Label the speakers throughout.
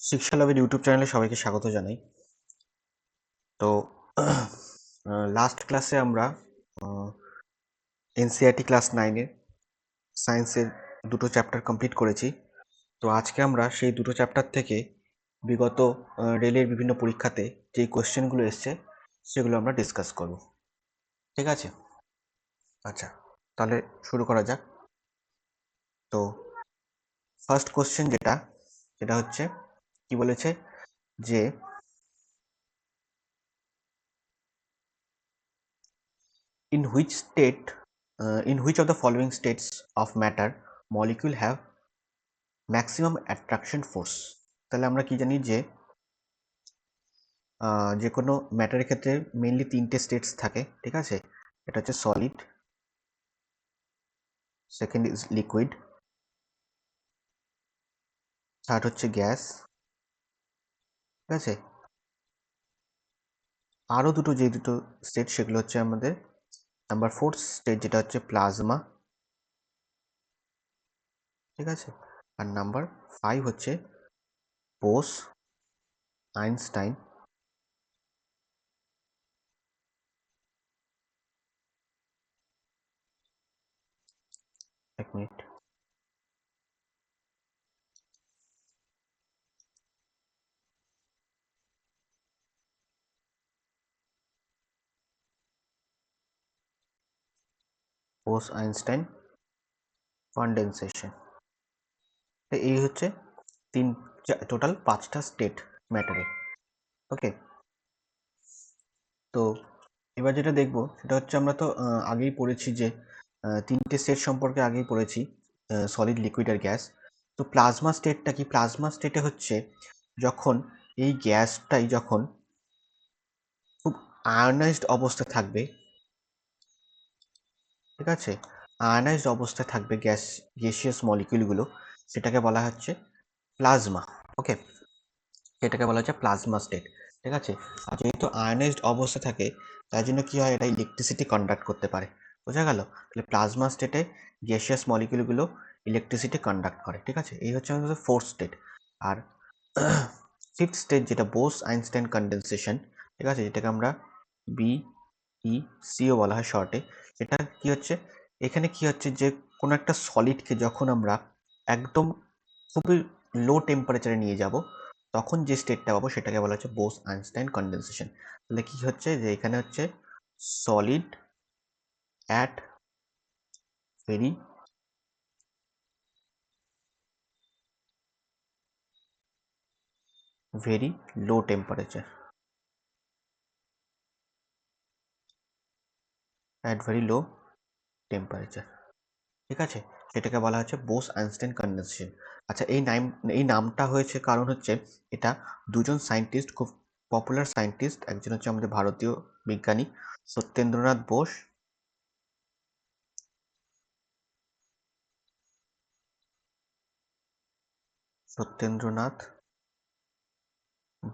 Speaker 1: শিক্ষা লাভের ইউটিউব চ্যানেলে সবাইকে স্বাগত জানাই। তো লাস্ট ক্লাসে আমরা এনসিআরটি ক্লাস নাইনের সায়েন্সের দুটো চ্যাপ্টার কমপ্লিট করেছি। তো আজকে আমরা সেই দুটো চ্যাপ্টার থেকে বিগত রেলের বিভিন্ন পরীক্ষাতে যে কোয়েশ্চেনগুলো এসছে, সেগুলো আমরা ডিসকাস করব। ঠিক আছে? আচ্ছা তাহলে শুরু করা যাক। তো ফার্স্ট কোশ্চেন যেটা, সেটা হচ্ছে কি বলেছে? যে in which state in which of the following states of matter molecule have maximum attraction force তাহলে আমরা কি জানি যে যে কোনো ম্যাটারের ক্ষেত্রে মেনলি তিনটে স্টেটস থাকে, ঠিক আছে? এটা হচ্ছে solid second is liquid third হচ্ছে গ্যাস ঠিক আছে? আরও দুটো যে দুটো স্টেট সেগুলো হচ্ছে আমাদের নাম্বার ফোর স্টেট যেটা হচ্ছে প্লাজমা ঠিক আছে? আর নাম্বার ফাইভ হচ্ছে বোস আইনস্টাইন এক মিনিট বোস আইনস্টাইন কন্ডেনসেশন এই হচ্ছে তিন টোটাল পাঁচটা স্টেট ম্যাটারে। ওকে? তো এবার যেটা দেখব, সেটা হচ্ছে আমরা তো আগেই পড়েছি যে তিনটে স্টেট সম্পর্কে আগেই পড়েছি সলিড লিকুইড আর গ্যাস তো প্লাজমা স্টেটটা কি? প্লাজমা স্টেটে হচ্ছে যখন এই গ্যাসটাই যখন খুব আয়নাইজড অবস্থায় থাকবে ঠিক আছে? আয়নাইজড অবস্থায় থাকবে গ্যাস গ্যাসিয়াস মলিকিউলগুলো সেটাকে বলা হচ্ছে প্লাজমা ওকে এটাকে বলা হচ্ছে প্লাজমা স্টেট ঠিক আছে? আর যেহেতু আয়নাইজড অবস্থা থাকে, তাই জন্য কী হয়, এটা ইলেকট্রিসিটি কন্ডাক্ট করতে পারে। বোঝা গেল? তাহলে প্লাজমা স্টেটে গ্যাসিয়াস মলিকিউলগুলো ইলেকট্রিসিটি কন্ডাক্ট করে, ঠিক আছে? এই হচ্ছে আমাদের ফোর্থ স্টেট আর ফিফথ স্টেট যেটা বোস আইনস্টাইন কন্ডেনসেশন ঠিক আছে? যেটাকে আমরা বি ই সিও বলা হয় শর্টে এটা কি হচ্ছে? এখানে কি হচ্ছে যে, কোনো একটা সলিডকে যখন আমরা একদম খুবই লো টেম্পারেচারে নিয়ে যাব, তখন যে স্টেটটা পাবো সেটাকে বলা হচ্ছে বোস আইনস্টাইন কন্ডেনসেশন তাহলে কি হচ্ছে যে, এখানে হচ্ছে solid at very very low temperature at very low temperature ঠিক আছে? সেটাকে বলা হচ্ছে বোস আইনস্টাইন কন্ডেনসেশন আচ্ছা এই নাম, এই নামটা হয়েছে কারণ হচ্ছে এটা দুজন সায়েন্টিস্ট, খুব পপুলার সায়েন্টিস্ট, একজন হচ্ছে আমাদের ভারতীয় বিজ্ঞানী সত্যেন্দ্রনাথ বোস। সত্যেন্দ্রনাথ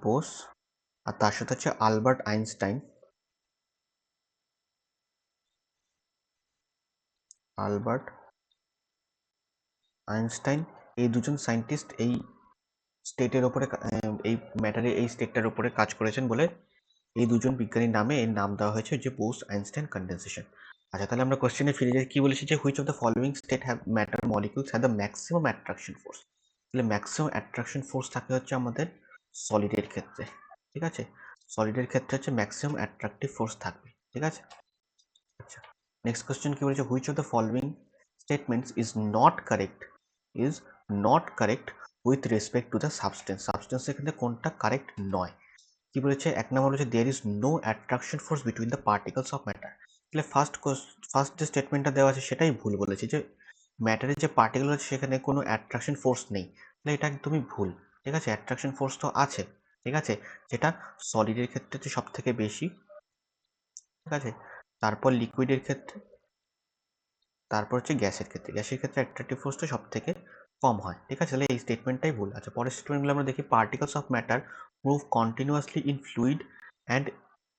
Speaker 1: বোস। আর তার সাথে হচ্ছে আলবার্ট আইনস্টাইন। Albert Einstein. এই দুজন সায়েন্টিস্ট এই স্টেটের ওপরে এই ম্যাটারে, এই স্টেটটার ওপরে কাজ করেছেন বলে এই দুজন বিজ্ঞানীর নামে এর নাম দেওয়া হয়েছে যে বোস আইনস্টাইন কন্ডেনসেশন। আচ্ছা তাহলে আমরা কোশ্চেনে ফিরে যাই। কি বলেছি যে which of the following state have matter molecules have the maximum attraction force তাহলে ম্যাক্সিমাম অ্যাট্রাকশন ফোর্স থাকে হচ্ছে আমাদের সলিডের ক্ষেত্রে, ঠিক আছে? সলিডের ক্ষেত্রে হচ্ছে ম্যাক্সিমাম অ্যাট্রাকটিভ ফোর্স থাকবে, ঠিক আছে? নেক্সট কোশ্চেন কি বলেছে which of the following statements is not correct is not correct with respect to the substance substance এখানে কোনটা কারেক্ট নয়। কি বলেছে, এক নম্বর বলেছে there is no attraction force between the particles of matter তাহলে ফার্স্ট ফার্স্ট যে স্টেটমেন্টটা দেওয়া আছে, সেটাই ভুল বলেছে যে ম্যাটারের যে পার্টিকেল আছে, সেখানে কোনো অ্যাট্রাকশন ফোর্স নেই। তাহলে এটা একদমই ভুল। ঠিক আছে অ্যাট্রাকশন ফোর্স তো আছে। ঠিক আছে, যেটা সলিডের ক্ষেত্রে হচ্ছে সব থেকে বেশি। ঠিক আছে তারপর লিকুইডের ক্ষেত্রে, তারপর হচ্ছে গ্যাসের ক্ষেত্রে। গ্যাসের ক্ষেত্রে অ্যাট্রাকটিভ ফোর্সটা সব থেকে কম হয়। ঠিক আছে? তাহলে এই স্টেটমেন্টটাই ভুল। আচ্ছা পরের স্টেটমেন্টগুলো আমরা দেখি। Particles of matter move continuously in fluid and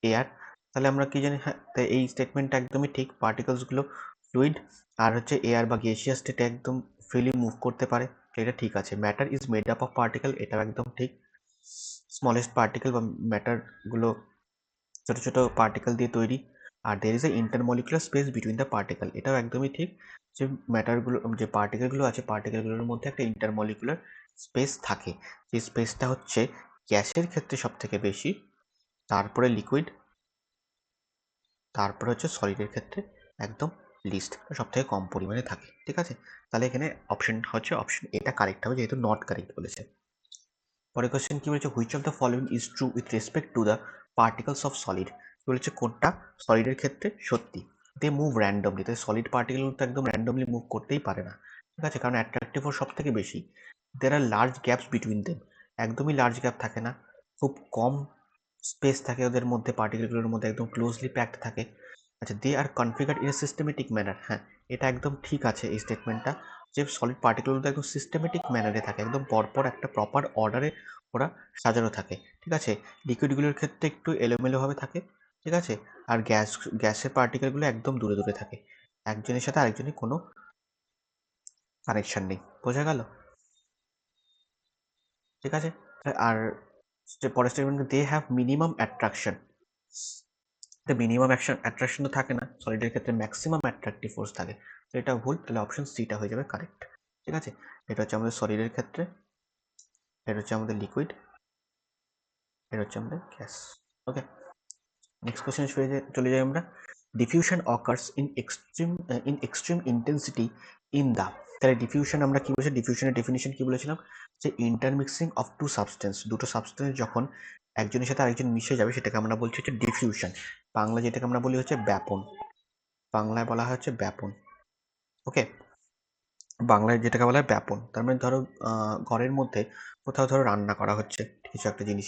Speaker 1: air তাহলে আমরা কি জানি? হ্যাঁ এই স্টেটমেন্টটা একদমই ঠিক। পার্টিকলসগুলো ফ্লুইড আর হচ্ছে এয়ার বা গ্যাসিয়াস স্টেটে একদম ফ্রিলি মুভ করতে পারে। এটা ঠিক আছে। Matter is made up of particle এটাও একদম ঠিক। স্মলেস্ট পার্টিকেল বা ম্যাটারগুলো ছোটো ছোটো পার্টিকেল দিয়ে তৈরি। আর there is a intermolecular space between the particle এটাও একদমই ঠিক যে ম্যাটারগুলো যে পার্টিকেলগুলো আছে পার্টিকেলগুলোর মধ্যে একটা ইন্টারমলিকুলার স্পেস থাকে। যে স্পেসটা হচ্ছে গ্যাসের ক্ষেত্রে সব থেকে বেশি, তারপরে লিকুইড তারপরে হচ্ছে সলিডের ক্ষেত্রে একদম লিস্ট সব থেকে কম পরিমাণে থাকে। ঠিক আছে? তাহলে এখানে অপশন হচ্ছে অপশন এটা কারেক্ট হবে যেহেতু নট কারেক্ট বলেছে। পরে কোয়েশ্চেন কি বলেছে? Which of the following is true with respect to the particles of solid বলেছে কোনটা সলিডের ক্ষেত্রে সত্যি। দে মুভ র্যান্ডমলি তাই সলিড পার্টিকেলগুলো তো একদম র্যান্ডমলি মুভ করতেই পারে না। ঠিক আছে, কারণ অ্যাট্রাকটিভ ফোর্স সব থেকে বেশি। There are large gaps between them একদমই লার্জ গ্যাপ থাকে না। খুব কম স্পেস থাকে ওদের মধ্যে পার্টিকেলগুলোর মধ্যে একদম ক্লোজলি প্যাকড থাকে। আচ্ছা they are configure in systematic manner হ্যাঁ এটা একদম ঠিক আছে এই স্টেটমেন্টটা যে সলিড পার্টিকেলগুলো একদম সিস্টেমেটিক ম্যানারে থাকে, একদম পরপর একটা প্রপার অর্ডারে ওরা সাজানো থাকে। ঠিক আছে লিকুইডগুলোর ক্ষেত্রে একটু এলোমেলোভাবে থাকে। ঠিক আছে? আর গ্যাস, গ্যাসের পার্টিকেলগুলো একদম দূরে দূরে থাকে। একজনের সাথে আরেকজনের কোনো কানেকশন নেই। বোঝা গেল? ঠিক আছে? আর পরের statement they have minimum attraction তো মিনিমাম অ্যাকশন অ্যাট্রাকশন তো থাকে না। সলিডের ক্ষেত্রে ম্যাক্সিমাম অ্যাট্রাকটিভ ফোর্স থাকে। তো এটা ভুল, তাহলে অপশন সিটা হয়ে যাবে কারেক্ট ঠিক আছে? এটা হচ্ছে আমাদের সলিডের ক্ষেত্রে। এটা হচ্ছে আমাদের লিকুইড এটা হচ্ছে আমাদের গ্যাস ওকে নেক্সট কোশ্চেন চলে যাই আমরা। Diffusion occurs in extreme in extreme intensity in the তাহলে ডিফিউশন আমরা কি বলেছি ডিফিউশনের ডেফিনেশন কি বলেছিলাম? যে ইন্টারমিক্সিং অফ টু সাবস্টেন্স দুটো সাবস্টেন্স যখন একজনের সাথে আরেকজন মিশে যাবে, সেটাকে আমরা বলছি হচ্ছে ডিফিউশন বাংলা যেটাকে আমরা বলি হচ্ছে ব্যাপন। বাংলায় বলা হচ্ছে ব্যাপন। ওকে বাংলায় যেটাকে বলা হয় ব্যাপন। তার মানে ধরো ঘরের মধ্যে কোথাও ধরো রান্না করা হচ্ছে, কিছু একটা জিনিস।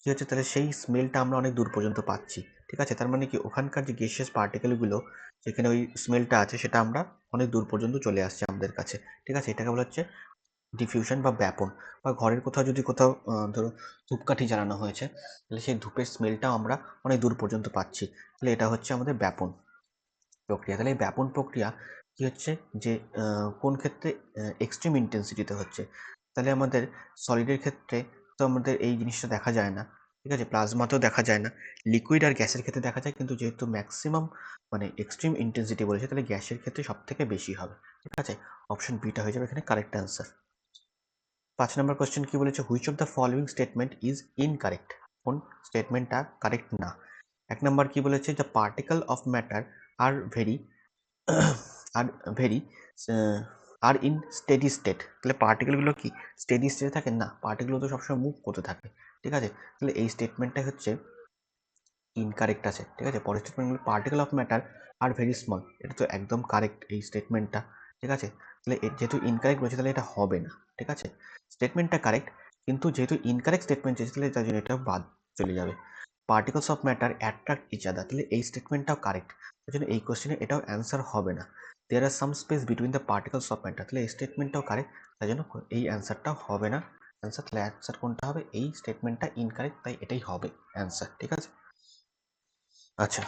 Speaker 1: কি হচ্ছে? তাহলে সেই স্মেলটা আমরা অনেক দূর পর্যন্ত পাচ্ছি। ঠিক আছে? তার মানে কি? ওখানকার যে গ্যাসিয়াস পার্টিকেলগুলো যেখানে ওই স্মেলটা আছে, সেটা আমরা অনেক দূর পর্যন্ত চলে আসছে আমাদের কাছে। ঠিক আছে? এটাকে বলা হচ্ছে ডিফিউশন বা ব্যাপন। বা ঘরের কোথাও যদি কোথাও ধরো ধূপকাঠি জ্বালানো হয়েছে, তাহলে সেই ধূপের স্মেলটাও আমরা অনেক দূর পর্যন্ত পাচ্ছি। তাহলে এটা হচ্ছে আমাদের ব্যাপন প্রক্রিয়া। তাহলে এই ব্যাপন প্রক্রিয়া কি হচ্ছে? যে কোন ক্ষেত্রে এক্সট্রিম ইন্টেন্সিটিতে হচ্ছে? তাহলে আমাদের সলিডের ক্ষেত্রে তো আমাদের এই জিনিসটা দেখা যায় না। ঠিক আছে? প্লাজমাতেও দেখা যায় না। লিকুইড আর গ্যাসের ক্ষেত্রে দেখা যায় কিন্তু যেহেতু ম্যাক্সিমাম মানে এক্সট্রিম ইন্টেন্সিটি বলেছে, তাহলে গ্যাসের ক্ষেত্রে সব থেকে বেশি হবে। ঠিক আছে? অপশন বিটা হয়ে যাবে এখানে কারেক্ট অ্যান্সার পাঁচ নম্বর কোয়েশ্চেন কি বলেছে? Which of the following statement is incorrect কোন স্টেটমেন্টটা কারেক্ট না? এক নম্বর কি বলেছে? The particle of matter are very are very are in steady state তাহলে পার্টিকেলগুলো কি? স্টেডি স্টেটে থাকে? না পার্টিকেলগুলো তো সবসময় মুভ করতে থাকে, ঠিক আছে? তাহলে এই স্টেটমেন্টটা হচ্ছে ইনকারেক্ট আছে, ঠিক আছে? পরের স্টেটমেন্টগুলো particle of matter are very small এটা তো একদম কারেক্ট এই স্টেটমেন্টটা ঠিক আছে? তাহলে যেহেতু ইনকারেক্ট রয়েছে, তাহলে এটা হবে না, ঠিক আছে? স্টেটমেন্টটা কারেক্ট কিন্তু যেহেতু ইনকারেক্ট স্টেটমেন্ট চেয়েছে তাহলে তার জন্য এটা বাদ চলে যাবে। Particles of matter attract each other তাহলে এই স্টেটমেন্টটাও কারেক্ট তার জন্য এই কোশ্চেনে এটাও অ্যান্সার হবে না। There are some space between the particles of matter তাহলে এই স্টেটমেন্টটাও কারেক্ট তাই জন্য এই অ্যান্সারটাও হবে না। অ্যান্সার তাহলে অ্যান্সার কোনটা হবে? এই স্টেটমেন্টটা ইনকারেক্ট তাই এটাই হবে অ্যান্সার ঠিক আছে? আচ্ছা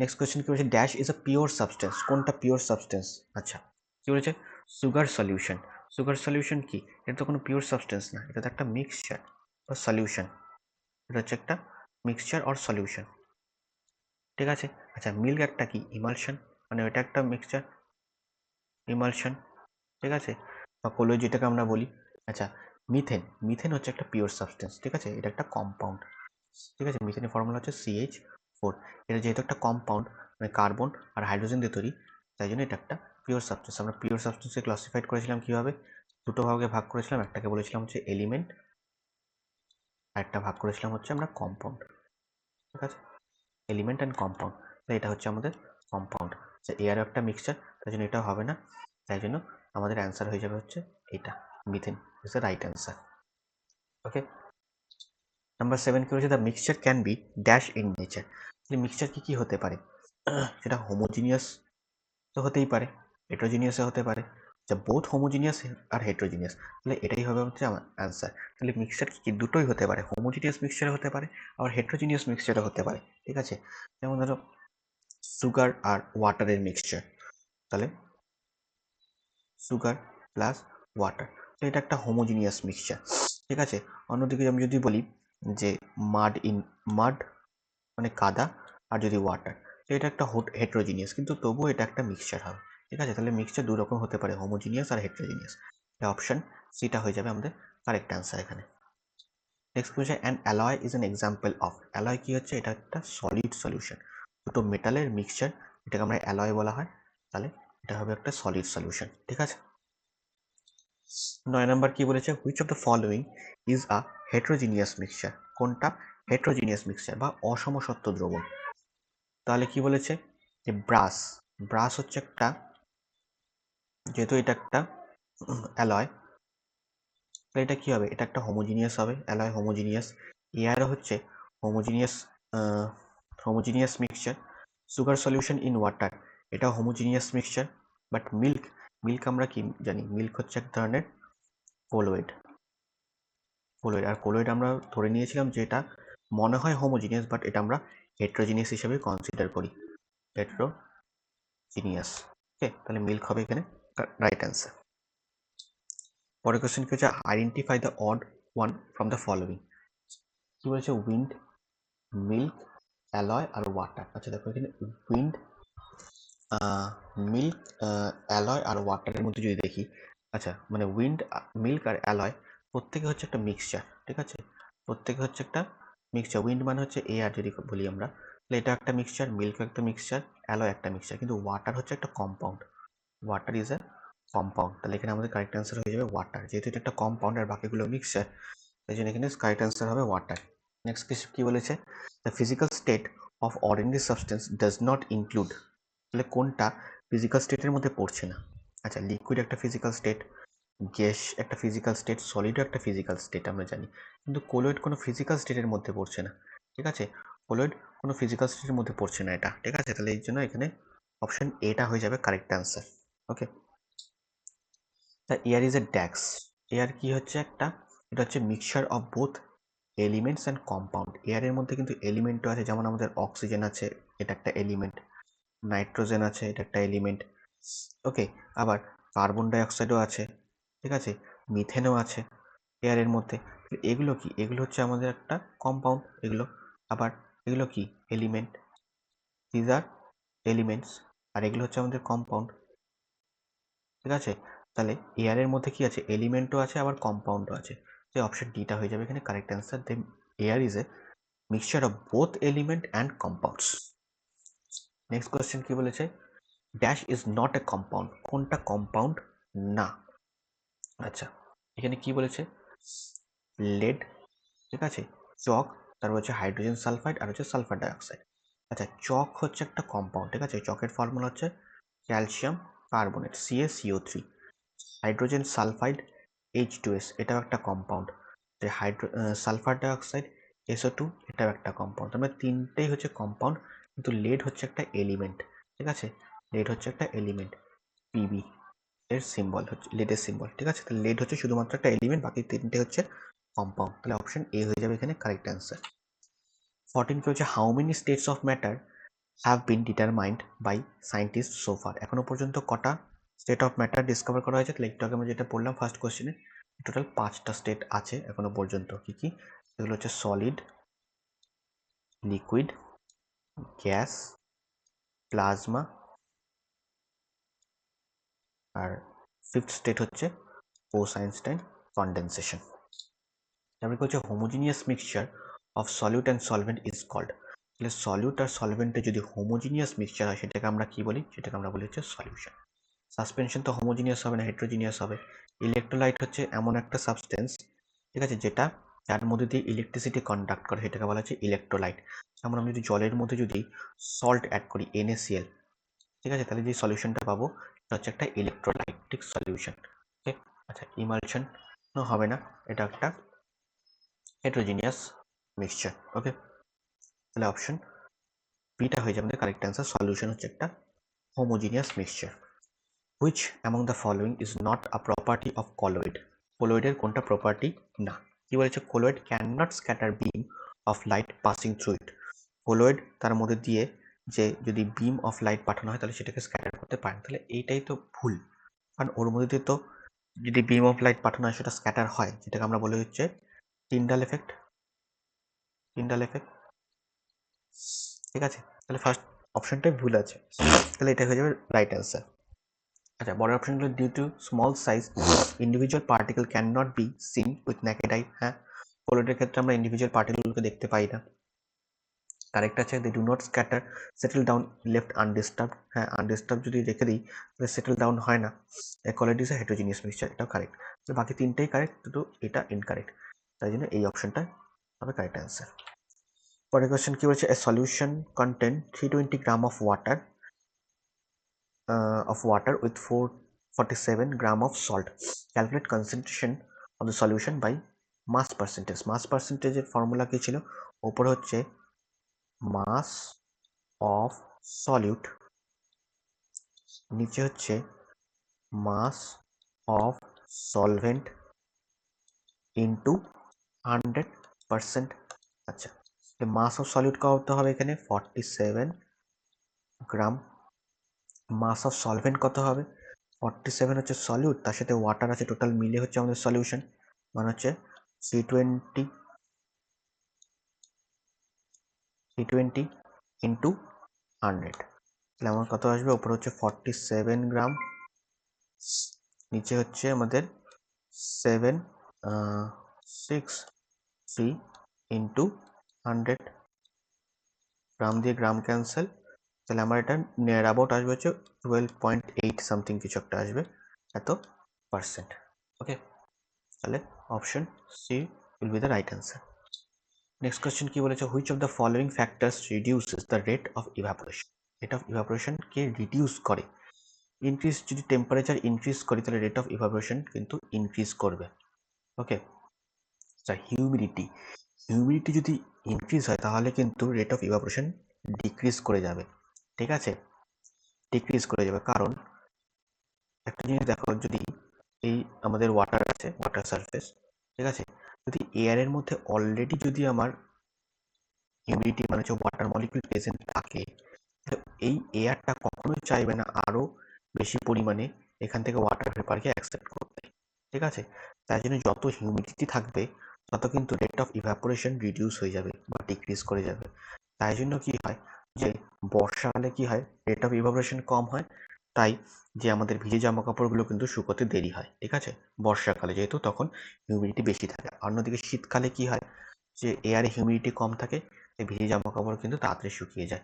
Speaker 1: নেক্সট কোয়েশ্চেন কি বলছে? Dash is a pure substance কোনটা পিওর সাবস্টেন্স আচ্ছা কী বলেছে? সুগার সলিউশন সুগার সলিউশন কি? এটা তো কোনো পিওর সাবস্টেন্স না, এটা তো একটা মিক্সচার বা সলিউশন এটা হচ্ছে একটা মিক্সচার অর সলিউশন ঠিক আছে? আচ্ছা মিল্ক একটা কি? ইমালশন মানে এটা একটা মিক্সচার ইমালশন ঠিক আছে? বা কোলো যেটাকে আমরা বলি। আচ্ছা মিথেন মিথেন হচ্ছে একটা পিওর সাবস্টেন্স ঠিক আছে? এটা একটা কম্পাউন্ড ঠিক আছে? মিথেনের ফর্মুলা হচ্ছে সিএইচ ফোর এটা যেহেতু একটা কম্পাউন্ড মানে কার্বন আর হাইড্রোজেন দিয়ে তৈরি, তাই জন্য এটা একটা পিওর সাবস্টেন্স আমরা পিওর সাবস্টেন্সকে ক্লাসিফাইড করেছিলাম কীভাবে? দুটো ভাগে ভাগ করেছিলাম, একটাকে বলেছিলাম হচ্ছে এলিমেন্ট আর একটা ভাগ করেছিলাম হচ্ছে আমরা কম্পাউন্ড ঠিক আছে? এলিমেন্ট অ্যান্ড কম্পাউন্ড এটা হচ্ছে আমাদের কম্পাউন্ড যে এয়ারও একটা মিক্সচার তাই জন্য এটা হবে না। তাই জন্য আমাদের অ্যান্সার হয়ে যাবে হচ্ছে এটা methane is the right answer okay number seven কি হচ্ছে the mixture can be dash in nature mixture কী কী হতে পারে? সেটা হোমোজিনিয়াস তো হতেই পারে হেট্রোজিনিয়াসও হতে পারে। যা বোথ হোমোজিনিয়াস আর হেট্রোজিনিয়াস তাহলে এটাই হবে হচ্ছে আমার অ্যান্সার তাহলে মিক্সচার কি দুটোই হতে পারে হোমোজিনিয়াস মিক্সচার হতে পারে, আবার হেট্রোজিনিয়াস মিক্সচারও হতে পারে। ঠিক আছে? যেমন ধরো সুগার আর ওয়াটারের মিক্সচার তাহলে সুগার প্লাস ওয়াটার তো এটা একটা হোমোজিনিয়াস মিক্সচার ঠিক আছে? অন্যদিকে আমি যদি বলি যে মাড ইন মাড মানে কাদা আর যদি ওয়াটার তো এটা একটা হেট্রোজিনিয়াস কিন্তু তবুও এটা একটা মিক্সচার হবে। ঠিক আছে? তাহলে মিক্সচার দু রকম হতে পারে হোমোজিনিয়াস আর হেট্রোজিনিয়াস অপশন সিটা হয়ে যাবে আমাদের কারেক্ট অ্যান্সার এখানে। নেক্সট হচ্ছে and alloy is an example of alloy কি হচ্ছে? এটা একটা সলিড সলিউশন দুটো মেটালের মিক্সচার এটাকে আমরা অ্যালয় বলা হয়। তাহলে এটা হবে একটা সলিড সলিউশন ঠিক আছে? নয় নাম্বার কি বলেছে? Which of the following is a heterogeneous mixture কোনটা? হেট্রোজিনিয়াস মিক্সচার বা অসমসত্ব দ্রবণ। তাহলে কি বলেছে? যে ব্রাস ব্রাস হচ্ছে একটা, যেহেতু এটা একটা অ্যালয় তাহলে এটা কী হবে? এটা একটা হোমোজিনিয়াস হবে অ্যালয় হোমোজিনিয়াস এয়ারও হচ্ছে homogeneous homogeneous mixture sugar solution in water এটা homogeneous mixture but milk milk আমরা কি জানি? মিল্ক হচ্ছে এক ধরনের কোলোয়েড কোলোয়েড আর কোলোয়েড আমরা ধরে নিয়েছিলাম যে এটা মনে হয় হোমোজিনিয়াস বাট এটা আমরা হেট্রোজিনিয়াস হিসেবে কনসিডার করি। হেট্রোজিনিয়াস ওকে তাহলে মিল্ক হবে এখানে রাইট অ্যান্সার পরের কোয়েশ্চেন কি হচ্ছে? Identify the odd one from the following কি বলেছে? উইন্ড মিল্ক অ্যালয় আর ওয়াটার। আচ্ছা দেখো এখানে উইন্ড মিল্ক অ্যালয় আর ওয়াটারের মধ্যে যদি দেখি আচ্ছা মানে উইন্ড মিল্ক আর অ্যালয় প্রত্যেকে হচ্ছে একটা মিক্সচার ঠিক আছে? প্রত্যেকে হচ্ছে একটা মিক্সচার উইন্ড মানে হচ্ছে এয়ার যদি বলি আমরা, তাহলে এটা একটা মিক্সচার মিল্ক একটা মিক্সচার অ্যালয় একটা মিক্সচার কিন্তু ওয়াটার হচ্ছে একটা compound water is a compound তাহলে এখানে আমাদের কারেক্ট অ্যান্সার হয়ে যাবে ওয়াটার যেহেতু এটা একটা কম্পাউন্ড আর বাকিগুলো মিক্সচার তাই জন্য এখানে কারেক্ট অ্যান্সার হবে ওয়াটার নেক্সট কি বলেছে? The physical state of ordinary substance does not include তাহলে কোনটা ফিজিক্যাল স্টেটের মধ্যে পড়ছে না? আচ্ছা লিকুইড একটা ফিজিক্যাল স্টেট গ্যাস একটা ফিজিক্যাল স্টেট সলিডও একটা ফিজিক্যাল স্টেট আমরা জানি। কিন্তু কোলোয়েড কোনো ফিজিক্যাল স্টেটের মধ্যে পড়ছে না। ঠিক আছে? কোলোয়েড কোনো ফিজিক্যাল স্টেটের মধ্যে পড়ছে না এটা। ঠিক আছে? তাহলে এই জন্য এখানে অপশন এটা হয়ে যাবে correct answer okay the air is a dash air কি হচ্ছে একটা? এটা হচ্ছে mixture of both elements and compound এয়ারের মধ্যে কিন্তু এলিমেন্টও আছে, যেমন আমাদের অক্সিজেন আছে, এটা একটা এলিমেন্ট নাইট্রোজেন আছে, এটা একটা এলিমেন্ট ওকে আবার কার্বন ডাইঅক্সাইডও আছে, ঠিক আছে? মিথেনও আছে এয়ারের মধ্যে। এগুলো কি? এগুলো হচ্ছে আমাদের একটা কম্পাউন্ড এগুলো। আবার এগুলো কি? এলিমেন্ট দিজ আর এলিমেন্টস আর এগুলো হচ্ছে আমাদের কম্পাউন্ড ঠিক আছে? তাহলে এয়ারের মধ্যে কি আছে? এলিমেন্টও আছে, আবার কম্পাউন্ডও আছে। তো অপশন ডিটা হয়ে যাবে এখানে correct answer then air is a mixture of both element and compounds next question কি বলেছে? Dash is not a compound কোনটা কম্পাউন্ড না। আচ্ছা এখানে কি বলেছে? লেড ঠিক আছে? চক তারপর হচ্ছে হাইড্রোজেন সালফাইড আর হচ্ছে সালফার ডাইঅক্সাইড আচ্ছা চক হচ্ছে একটা কম্পাউন্ড ঠিক আছে? চকের ফর্মুলা হচ্ছে calcium carbonate CaCO three hydrogen sulphide H two S এটাও একটা কম্পাউন্ড যে hydro sulphur dioxide SO two এটাও একটা কম্পাউন্ড তার মানে তিনটেই হচ্ছে কম্পাউন্ড কিন্তু লেড হচ্ছে একটা এলিমেন্ট ঠিক আছে? লেড হচ্ছে একটা এলিমেন্ট পিবি এর সিম্বল হচ্ছে লেডের সিম্বল ঠিক আছে? তাহলে লেড হচ্ছে শুধুমাত্র একটা এলিমেন্ট বাকি তিনটে হচ্ছে কম্পাউন্ড তাহলে অপশন এ হয়ে যাবে এখানে কারেক্ট অ্যান্সার ফোরটিন হচ্ছে how many states of matter have been determined by scientist so far এখনও পর্যন্ত কটা স্টেট অফ ম্যাটার ডিসকভার করা হয়েছে। তাহলে একটু আগে আমরা যেটা পড়লাম ফার্স্ট কোশ্চেনে টোটাল পাঁচটা স্টেট আছে এখনও পর্যন্ত। কি কি? সেগুলো হচ্ছে সলিড লিকুইড গ্যাস প্লাজমা আর ফিফথ স্টেট হচ্ছে পোস আইনস্টাইন কন্ডেনসেশন তারপরে হচ্ছে? Homogeneous mixture of solute and solvent is called তাহলে সলিউট আর সলভেন্টে যদি হোমোজিনিয়াস মিক্সচার হয়, সেটাকে আমরা কি বলি? সেটাকে আমরা বলি হচ্ছে সলিউশন সাসপেনশন তো হোমোজিনিয়াস হবে না হেট্রোজিনিয়াস হবে। ইলেকট্রোলাইট হচ্ছে এমন একটা সাবস্টেন্স ঠিক আছে, যেটা যার মধ্যে দিয়ে ইলেকট্রিসিটি কন্ডাক্ট করে, সেটাকে বলা হচ্ছে ইলেকট্রোলাইট যেমন আমি যদি জলের মধ্যে যদি সল্ট অ্যাড করি এনএসিএল ঠিক আছে, তাহলে যে সলিউশনটা পাবো এটা হচ্ছে একটা ইলেকট্রোলাইটিক সলিউশন ওকে আচ্ছা ইমালশন হবে না, এটা একটা হেট্রোজিনিয়াস মিক্সচার ওকে তাহলে অপশন বিটা হয়ে যাবে আমাদের কারেক্ট অ্যান্সার সলিউশন হচ্ছে একটা homogeneous mixture which among the following is not a property of colloid কলোয়েডের কোনটা প্রপার্টি না। কি বলেছে? Colloid can not scatter beam of light passing through it তার মধ্যে দিয়ে যে যদি বিম অফ লাইট পাঠানো হয়, তাহলে সেটাকে স্ক্যাটার করতে পারে তাহলে এইটাই তো ভুল। কারণ ওর মধ্যে দিয়ে তো যদি বিম অফ লাইট পাঠানো হয়, সেটা স্ক্যাটার হয়। যেটাকে আমরা বলে হচ্ছে টিন্ডাল এফেক্ট টিন্ডাল এফেক্ট ঠিক আছে? তাহলে ফার্স্ট অপশনটাই ভুল আছে। তাহলে এটা হয়ে যাবে রাইট অ্যান্সার আচ্ছা বড় অপশনগুলো due to small size individual particle can not be seen with naked eye হ্যাঁ? পোলোটের ক্ষেত্রে আমরা ইন্ডিভিজুয়াল পার্টিকেলগুলোকে দেখতে পাই না। কারেক্ট আছে they do not scatter settle down left undisturb হ্যাঁ? আনডিস্টার্ব যদি রেখে দিই, তাহলে সেটেল ডাউন হয় না। কোয়ালিটি ইজ হেটোজিনিয়াস মিক্সচার এটাও কারেক্ট বাকি তিনটেই কারেক্ট কিন্তু এটা ইনকারেক্ট তাই জন্য এই অপশনটা হবে কারেক্ট অ্যান্সার পরের কোয়েশ্চেন কি বলছে? A solution content three twenty gram of water of water with 447 gram of salt calculate concentration of the solution by mass percentage mass percentage এর ফর্মুলা কি ছিল উপরে হচ্ছে mass of solute নিচে হচ্ছে mass of solvent into 100 percent আচ্ছা mass of solute কত হবে এখানে 47 গ্রাম মাস অফ সলভেন্ট কত হবে? ফর্টি সেভেন হচ্ছে সলিউট তার সাথে ওয়াটার আছে টোটাল মিলে হচ্ছে আমাদের সলিউশন মানে হচ্ছে C twenty C twenty into hundred তাহলে আমার কত আসবে? ওপরে হচ্ছে ফর্টি সেভেন গ্রাম নিচে হচ্ছে আমাদের seven six three into hundred gram দিয়ে গ্রাম ক্যান্সেল তাহলে আমার এটা নিয়ার অ্যাবাউট আসবে হচ্ছে টুয়েলভ পয়েন্ট এইট সামথিং কিছু একটা আসবে, এত পার্সেন্ট ওকে তাহলে option C will be the right answer next question কি বলেছে? Which of the following factors reduces the rate of evaporation rate of ইভাপোরেশনকে reduce করে? ইনক্রিজ যদি টেম্পারেচার ইনক্রিজ করি, তাহলে রেট অফ ইভাপোরেশন কিন্তু ইনক্রিজ করবে। Okay humidity humidity যদি increase হয়, তাহলে কিন্তু রেট অফ ইভাপোরেশন ডিক্রিজ করে যাবে। ঠিক আছে? ডিক্রিজ করে যাবে কারণ একটা জিনিস দেখো, যদি এই আমাদের ওয়াটার আছে ওয়াটার সারফেস ঠিক আছে? যদি এয়ারের মধ্যে অলরেডি যদি আমার হিউমিডিটি মানে হচ্ছে ওয়াটার মলিকুল প্রেজেন্ট থাকে এই এয়ারটা কখনোই চাইবে না আরও বেশি পরিমাণে এখান থেকে ওয়াটার ভেপারকে অ্যাকসেপ্ট করতে। ঠিক আছে? তাই জন্য যত হিউমিডিটি থাকবে, তত কিন্তু রেট অফ ইভ্যাপোরেশন রিডিউস হয়ে যাবে বা ডিক্রিজ করে যাবে। তাই জন্য কি হয়? যে বর্ষাকালে কি হয়? রেট অফ ইভাপোরেশন কম হয়। তাই যে আমাদের ভিজে জামা কাপড়গুলো কিন্তু শুকোতে দেরি হয়, ঠিক আছে? বর্ষাকালে যেহেতু তখন হিউমিডিটি বেশি থাকে। অন্যদিকে শীতকালে কি হয়? যে এয়ারে হিউমিডিটি কম থাকে ভিজে জামা কাপড় কিন্তু তাড়াতাড়ি শুকিয়ে যায়।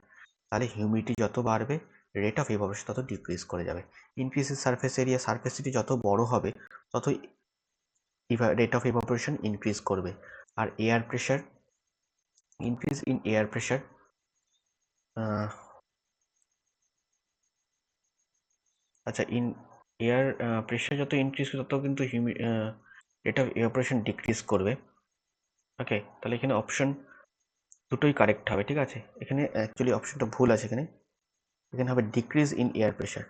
Speaker 1: তাহলে হিউমিডিটি যত বাড়বে রেট অফ ইভাপোরেশন তত ডিক্রিজ করে যাবে। Increase in surface area surface যত বড় হবে, তত রেট অফ ইভাপোরেশন ইনক্রিজ করবে। আর air pressure increase in air pressure আচ্ছা ইন এয়ার প্রেশার যত ইনক্রিজ তত কিন্তু হিউমি রেট অফ ইভাপোরেশন ডিক্রিজ করবে। ওকে তাহলে এখানে অপশন দুটোই কারেক্ট হবে, ঠিক আছে? এখানে অ্যাকচুয়ালি অপশনটা ভুল আছে এখানে। এখানে হবে decrease in air pressure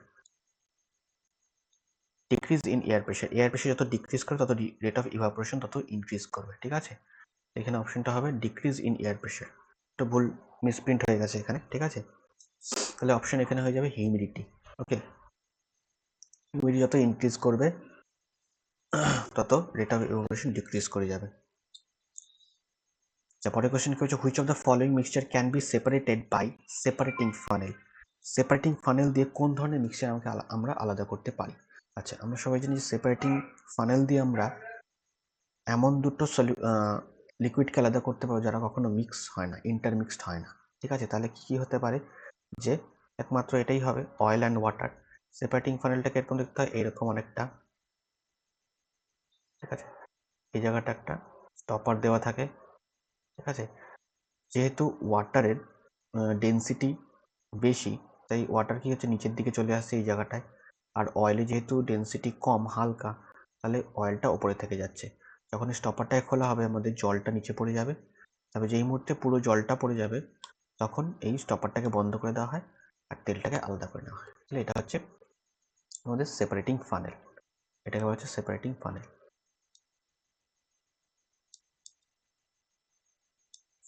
Speaker 1: decrease in air pressure air pressure যত ডিক্রিজ করবে তত রেট অফ ইভাপোরেশন তত ইনক্রিজ করবে, ঠিক আছে? এখানে অপশনটা হবে ডিক্রিজ ইন এয়ার প্রেশার একটা ভুল মিসপ্রিন্ট হয়ে গেছে এখানে, ঠিক আছে? তাহলে অপশন এখানে হয়ে যাবে হিউমিডিটি ওকে হিউমিডিটি যত ইনক্রিজ করবে, তত রেট অফ ইভাপোরেশন ডিক্রিজ করে যাবে। আচ্ছা পরের কোয়েশ্চেন কি হচ্ছে? Which of the following mixture can be separated by separating funnel separating funnel দিয়ে কোন ধরনের মিক্সচার আমাকে আমরা আলাদা করতে পারি? আচ্ছা আমরা সবাই জানি সেপারেটিং ফানেল দিয়ে আমরা এমন দুটো লিকুইডকে আলাদা করতে পারো যারা কখনো মিক্স হয় না ইন্টারমিক্সড হয় না। ঠিক আছে? তাহলে কি কি হতে পারে? যে একমাত্র এটাই হবে অয়েল অ্যান্ড ওয়াটার সেপারেটিং ফানেলটাকে এরকম দেখতে হয়, এরকম অনেকটা। ঠিক আছে? এই জায়গাটা একটা স্টপার দেওয়া থাকে। ঠিক আছে? যেহেতু ওয়াটারের ডেন্সিটি বেশি, তাই ওয়াটার কি হচ্ছে নিচের দিকে চলে আসছে এই জায়গাটায়। আর অয়েলে যেহেতু ডেন্সিটি কম, হালকা, তাহলে অয়েলটা ওপরে থেকে যাচ্ছে। যখন স্টপারটায় খোলা হবে, আমাদের জলটা নিচে পড়ে যাবে। তবে যেই মুহূর্তে পুরো জলটা পড়ে যাবে, তখন এই স্টপারটাকে বন্ধ করে দেওয়া হয় আর তেলটাকে আলাদা করে নেওয়া হয়। তাহলে এটা হচ্ছে আমাদের সেপারেটিং ফানেল এটাকে বলা হচ্ছে সেপারেটিং ফানেল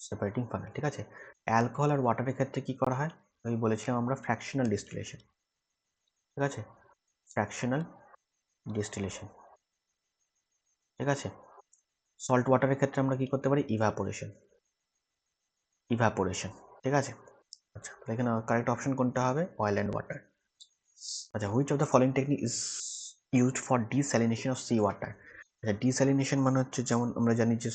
Speaker 1: সেপারেটিং ফানেল ঠিক আছে? অ্যালকোহল আর ওয়াটারের ক্ষেত্রে কী করা হয়? আমি বলেছিলাম আমরা ফ্র্যাকশনাল ডিস্টিলেশন ঠিক আছে? ফ্র্যাকশনাল ডিস্টিলেশন ঠিক আছে? সল্ট ওয়াটারের ক্ষেত্রে আমরা কি করতে পারি? ইভাপোরেশন ইভাপোরেশন ঠিক আছে? আচ্ছা এখানে কারেক্ট অপশন কোনটা হবে? অয়েল অ্যান্ড ওয়াটার আচ্ছা which of the following technique is used for desalination of sea water আচ্ছা ডিস্যালিনেশন মানে হচ্ছে যেমন আমরা জানি যে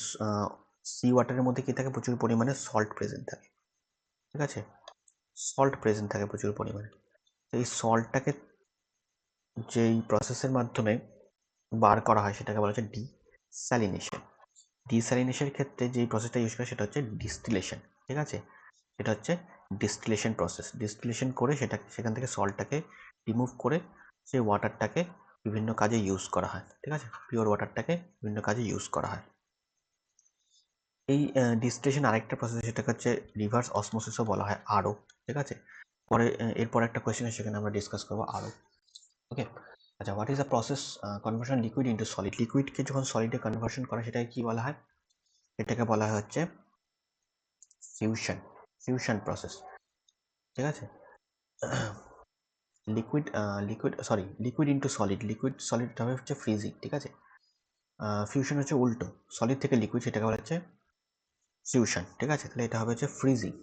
Speaker 1: সি ওয়াটারের মধ্যে কি থাকে? প্রচুর পরিমাণে সল্ট প্রেজেন্ট থাকে। ঠিক আছে? সল্ট প্রেজেন্ট থাকে প্রচুর পরিমাণে। এই সল্টটাকে যেই প্রসেসের মাধ্যমে বার করা হয়, সেটাকে বলা হচ্ছে ডিস্যালিনেশন ডিস্যালিনেশনের ক্ষেত্রে যে প্রসেসটা ইউজ করে সেটা হচ্ছে ডিস্টিলেশন ঠিক আছে? সেটা হচ্ছে ডিস্টিলেশন প্রসেস ডিস্টিলেশন করে সেটা, সেখান থেকে সল্টটাকে রিমুভ করে সেই ওয়াটারটাকে বিভিন্ন কাজে ইউজ করা হয়, ঠিক আছে? পিওর ওয়াটারটাকে বিভিন্ন কাজে ইউজ করা হয়। এই ডিস্টিলেশন আরেকটা প্রসেস সেটাকে হচ্ছে রিভার্স অসমোসিসও বলা হয়, আরও, ঠিক আছে? পরে এরপর একটা কোয়েশ্চেন সেখানে আমরা ডিসকাস করব আরও ওকে আচ্ছা what is the process conversion liquid into solid লিকুইডকে যখন সলিডে কনভার্সন করা, সেটাকে কী বলা হয়? এটাকে বলা হয় হচ্ছে ফিউশন ফিউশন প্রসেস ঠিক আছে? Liquid liquid sorry liquid into solid liquid solid হবে হচ্ছে ফ্রিজিং ঠিক আছে? ফিউশন হচ্ছে উল্টো সলিড থেকে লিকুইড সেটাকে বলা হচ্ছে ফিউশন ঠিক আছে? তাহলে এটা হবে হচ্ছে ফ্রিজিং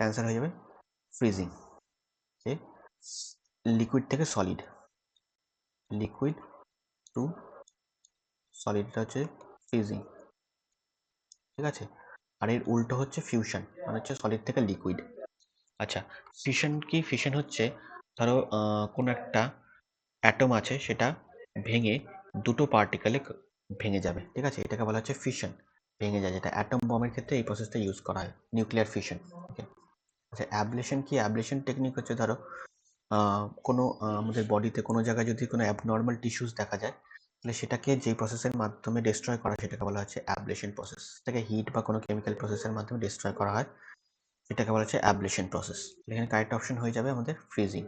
Speaker 1: অ্যান্সার হয়ে যাবে ফ্রিজিং যে লিকুইড থেকে সলিড লিকুইড টু সলিডটা হচ্ছে ফ্রিজিং ঠিক আছে? আর এর উল্টো হচ্ছে ফিউশন মানে হচ্ছে সলিড থেকে লিকুইড আচ্ছা ফিশন কি? ফিশন হচ্ছে, ধরো কোনো একটা অ্যাটম আছে, সেটা ভেঙে দুটো পার্টিকেলে ভেঙে যাবে। ঠিক আছে? এটাকে বলা হচ্ছে ফিশন ভেঙে যায়, যেটা অ্যাটম বমের ক্ষেত্রে এই প্রসেসটা ইউজ করা হয়। নিউক্লিয়ার ফিশন ওকে আচ্ছা অ্যাবলেশন কি? অ্যাবলেশন টেকনিক হচ্ছে, ধরো কোনো আমাদের বডিতে কোনো জায়গায় যদি কোনো অ্যাবনর্মাল টিস্যুস দেখা যায়, তাহলে সেটাকে যে প্রসেসের মাধ্যমে ডিস্ট্রয় করা সেটাকে বলা হচ্ছে অ্যাবলেশন প্রসেস সেটাকে হিট বা কোনো কেমিক্যাল প্রসেসের মাধ্যমে ডিস্ট্রয় করা হয় এটাকে বলা হচ্ছে অ্যাবলেশন প্রসেস এখানে কারেক্ট অপশন হয়ে যাবে আমাদের ফ্রিজিং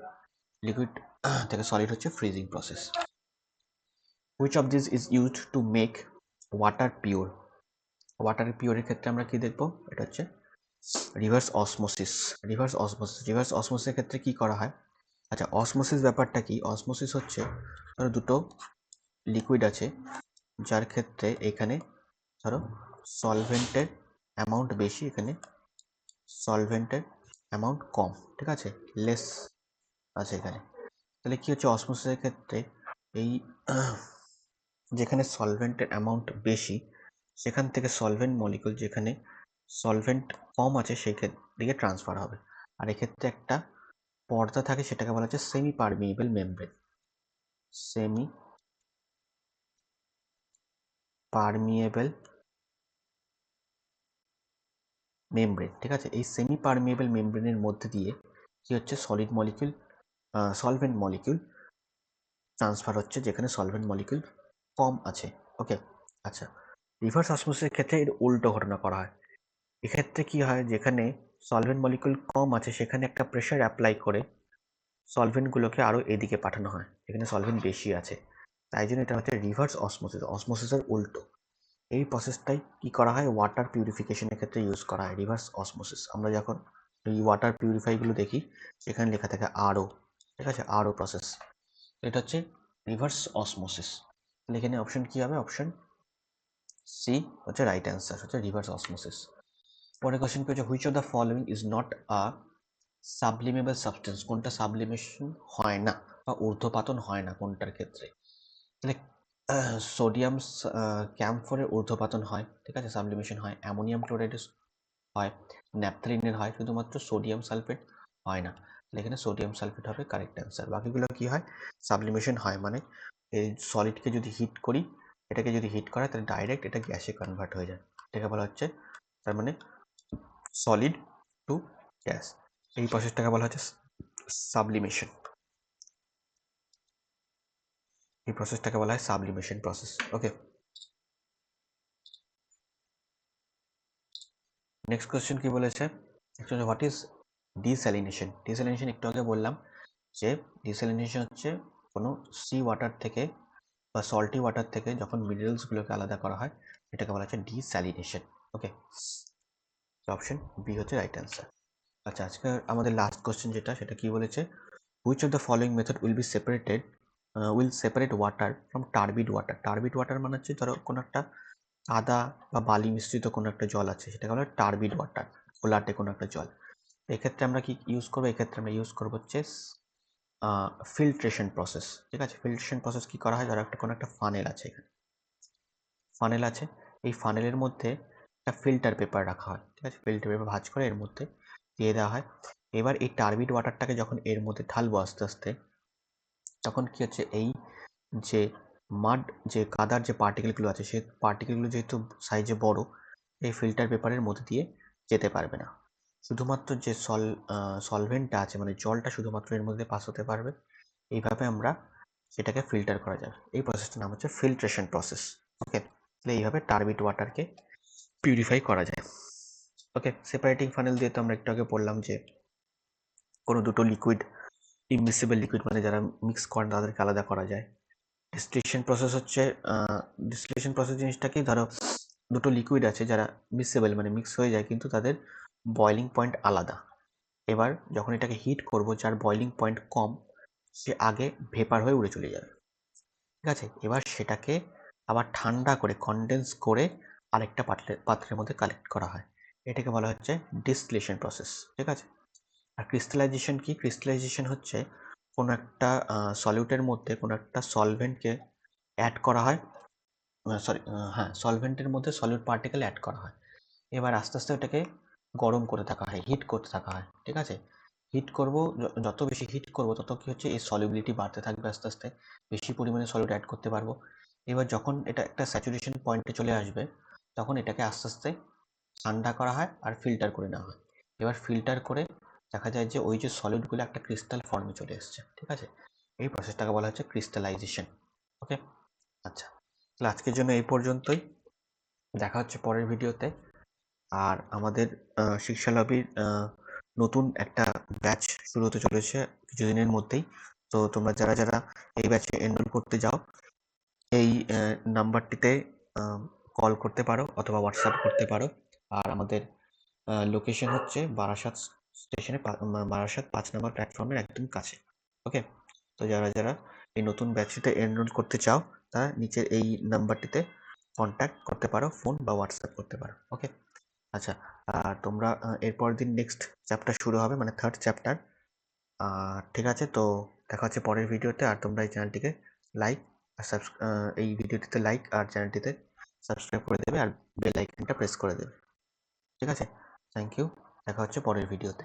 Speaker 1: লিকুইড থেকে সলিড হচ্ছে freezing process which of this is used to make water pure water পিওরের ক্ষেত্রে আমরা কি দেখব? এটা হচ্ছে reverse osmosis reverse osmosis reverse অসমোসিসের ক্ষেত্রে কি করা হয়? আচ্ছা অসমোসিস ব্যাপারটা কি? অসমোসিস হচ্ছে ধরো দুটো লিকুইড আছে, যার ক্ষেত্রে এখানে ধরো সলভেন্টের অ্যামাউন্ট বেশি, এখানে সলভেন্টের অ্যামাউন্ট কম, ঠিক আছে? লেস আছে এখানে। তাহলে কী হচ্ছে? অসমোসিসের ক্ষেত্রে এই যেখানে সলভেন্টের অ্যামাউন্ট বেশি, সেখান থেকে সলভেন্ট মলিকুল যেখানে সলভেন্ট কম আছে সেই দিকে ট্রান্সফার হবে। আর এক্ষেত্রে একটা পর্দা থাকে সেটাকে বলা হচ্ছে semi permeable membrane semi permeable membrane ঠিক আছে? এই সেমি পারমিয়েবল মেমব্রেনের মধ্যে দিয়ে কি হচ্ছে? Solid molecule solvent molecule transfer হচ্ছে, যেখানে সলভেন্ট মলিকিউল কম আছে। ওকে আচ্ছা। রিভার্স অসমোসিসের ক্ষেত্রে এর উল্টো ঘটনা করা হয়। এক্ষেত্রে কি হয়? যেখানে সলভেন্ট মলিকুল কম আছে, সেখানে একটা প্রেশার অ্যাপ্লাই করে সলভেন্টগুলোকে আরও এদিকে পাঠানো হয়। এখানে সলভেন্ট বেশি আছে। তাই জন্য এটা হচ্ছে রিভার্স অসমোসিস অসমোসিসের উল্টো। এই প্রসেসটাই কি করা হয়? ওয়াটার পিউরিফিকেশনের ক্ষেত্রে ইউজ করা হয় রিভার্স অসমোসিস আমরা যখন এই ওয়াটার পিউরিফাইগুলো দেখি, সেখানে লেখা থাকে আরও। ঠিক আছে? আরও প্রসেস এটা হচ্ছে রিভার্স অসমোসিস এখানে অপশন কী হবে? অপশন সি হচ্ছে রাইট অ্যান্সার হচ্ছে রিভার্স অসমোসিস পরের কোয়েশ্চেন কি হচ্ছে? Which of the following is not a sublimable substance কোনটা সাবলিমেশন হয় না বা ঊর্ধ্বপাতন হয় না কোনটার ক্ষেত্রে? তাহলে সোডিয়াম ক্যাম্পফোরের ঊর্ধ্বপাতন হয়, ঠিক আছে? সাবলিমেশন হয় অ্যামোনিয়াম ক্লোরাইডের হয় ন্যাপথলিনের হয়, শুধুমাত্র সোডিয়াম সালফেট হয় না। এখানে সোডিয়াম সালফেট হবে কারেক্ট অ্যান্সার বাকিগুলো কি হয়? সাবলিমেশন হয় মানে এই সলিডকে যদি হিট করি, এটাকে যদি হিট করা তাহলে ডাইরেক্ট এটা গ্যাসে কনভার্ট হয়ে যায়। এটাকে বলা হচ্ছে, তার মানে সলিড টু গ্যাস এই প্রসেসটাকে বলা হচ্ছে সাবলিমেশন এই প্রসেসটাকে বলা হয় sublimation process okay next question কি বলেছে? Actually what is desalination desalination একটু আগে বললাম যে ডিস্যালিনেশন হচ্ছে কোনো সি ওয়াটার থেকে বা সল্টি ওয়াটার থেকে যখন মিনারেলসগুলোকে আলাদা করা হয়, এটাকে বলা হচ্ছে ডিস্যালিনেশন ওকে অপশন বি হচ্ছে রাইট অ্যান্সার আচ্ছা আজকে আমাদের লাস্ট কোশ্চেন যেটা, সেটা কি বলেছে? Which of the following method will be separated will separate water from turbid water turbid water মানে হচ্ছে, ধরো কোনো একটা কাদা বা বালি মিশ্রিত কোনো একটা জল আছে, সেটাকে বলা টার্বিড ওয়াটার ঘোলাটে কোনো একটা জল। এক্ষেত্রে আমরা কি ইউজ করব? এক্ষেত্রে আমরা ইউজ করব হচ্ছে ফিল্ট্রেশন প্রসেস ঠিক আছে? ফিল্ট্রেশন প্রসেস কি করা হয়? ধরো একটা, কোনো একটা ফানেল আছে এখানে। ফানেল আছে। এই ফানেলের মধ্যে একটা ফিল্টার পেপার রাখা হয়, ঠিক আছে? ফিল্টার পেপার ভাঁজ করে এর মধ্যে দিয়ে দেওয়া হয়। এবার এই টার্বিড ওয়াটারটাকে যখন এর মধ্যে ঢালবো আস্তে আস্তে, তখন কি হচ্ছে? এই যে মাড যে কাদার যে পার্টিকেলগুলো আছে সেই পার্টিকেলগুলো যেহেতু সাইজে বড়, এই ফিল্টার পেপারের মধ্যে দিয়ে যেতে পারবে না। শুধুমাত্র যে সল সলভেন্টটা আছে মানে জলটা শুধুমাত্র এর মধ্যে পাস হতে পারবে, এইভাবে আমরা সেটাকে ফিল্টার করা যাবে। এই প্রসেসটার নাম হচ্ছে ফিল্ট্রেশন প্রসেস ওকে তাহলে এইভাবে টার্বিড ওয়াটারকে পিউরিফাই করা যায়। ওকে সেপারেটিং ফানেল দিয়ে তো আমরা একটু আগে বললাম যে, কোনো দুটো লিকুইড ইমিসিবল লিকুইড মানে যারা মিক্স করেন তাদেরকে আলাদা করা যায়। ডিস্টিলেশন প্রসেস হচ্ছে ডিস্টিলেশন প্রসেস জিনিসটা কি ধরো দুটো লিকুইড আছে যারা মিক্সেবল মানে মিক্স হয়ে যায় কিন্তু তাদের বয়লিং পয়েন্ট আলাদা। এবার যখন এটাকে হিট করব, যার বয়লিং পয়েন্ট কম, সে আগে ভেপার হয়ে উড়ে চলে যাবে। ঠিক আছে? এবার সেটাকে আবার ঠান্ডা করে কনডেন্স করে আরেকটা পাত্রে, পাত্রের মধ্যে কালেক্ট করা হয়। এটাকে বলা হচ্ছে ডিস্টিলেশন প্রসেস ঠিক আছে? আর ক্রিস্টালাইজেশন কি? ক্রিস্টালাইজেশন হচ্ছে কোনো একটা সলিউটের মধ্যে কোনো একটা সলভেন্টকে অ্যাড করা হয়। সরি হ্যাঁ সলভেন্টের মধ্যে সলিউট পার্টিকেল অ্যাড করা হয়। এবার আস্তে আস্তে ওটাকে গরম করে থাকা হয় হিট করতে থাকা হয়, ঠিক আছে? হিট করব যত বেশি হিট করব, তত কী হচ্ছে, এই সলিবিলিটি বাড়তে থাকবে আস্তে আস্তে। বেশি পরিমাণে সলিউট অ্যাড করতে পারব। এবার যখন এটা একটা স্যাচুরেশন পয়েন্টে চলে আসবে তখন এটাকে আস্তে আস্তে ঠান্ডা করা হয় আর ফিল্টার করে নেওয়া হয়। এবার ফিল্টার করে দেখা যায় যে ওই যে সলিডগুলো একটা ক্রিস্টাল ফর্মে চলে এসছে, ঠিক আছে? এই প্রসেসটাকে বলা হচ্ছে ক্রিস্টালাইজেশন ওকে আচ্ছা তাহলে আজকের জন্য এই পর্যন্তই। দেখা হচ্ছে পরের ভিডিওতে আর আমাদের শিক্ষা লবির নতুন একটা ব্যাচ শুরু হতে চলেছে কিছুদিনের মধ্যেই। তো তোমরা যারা যারা এই ব্যাচে এনরোল করতে যাও, এই নাম্বারটিতে কল করতে পারো অথবা হোয়াটসঅ্যাপ করতে পারো। আর আমাদের লোকেশন হচ্ছে বারাসাত স্টেশনে বারাসাত পাঁচ নম্বর প্ল্যাটফর্মের একদম কাছে। ওকে তো যারা যারা এই নতুন ব্যাচটিতে এনরোল করতে চাও, তারা নিচের এই নাম্বারটিতে কন্ট্যাক্ট করতে পারো ফোন বা হোয়াটসঅ্যাপ করতে পারো। ওকে আচ্ছা আর তোমরা এরপর দিন নেক্সট চ্যাপ্টার শুরু হবে মানে থার্ড চ্যাপ্টার আর ঠিক আছে, তো দেখা হচ্ছে পরের ভিডিওতে আর তোমরা এই চ্যানেলটিকে লাইক আর সাবস্ক্রাইব এই ভিডিওটিতে লাইক আর চ্যানেলটিতে সাবস্ক্রাইব করে দেবে আর বেল আইকনটা প্রেস করে দেবে। ঠিক আছে? থ্যাংক ইউ দেখা হচ্ছে পরের ভিডিওতে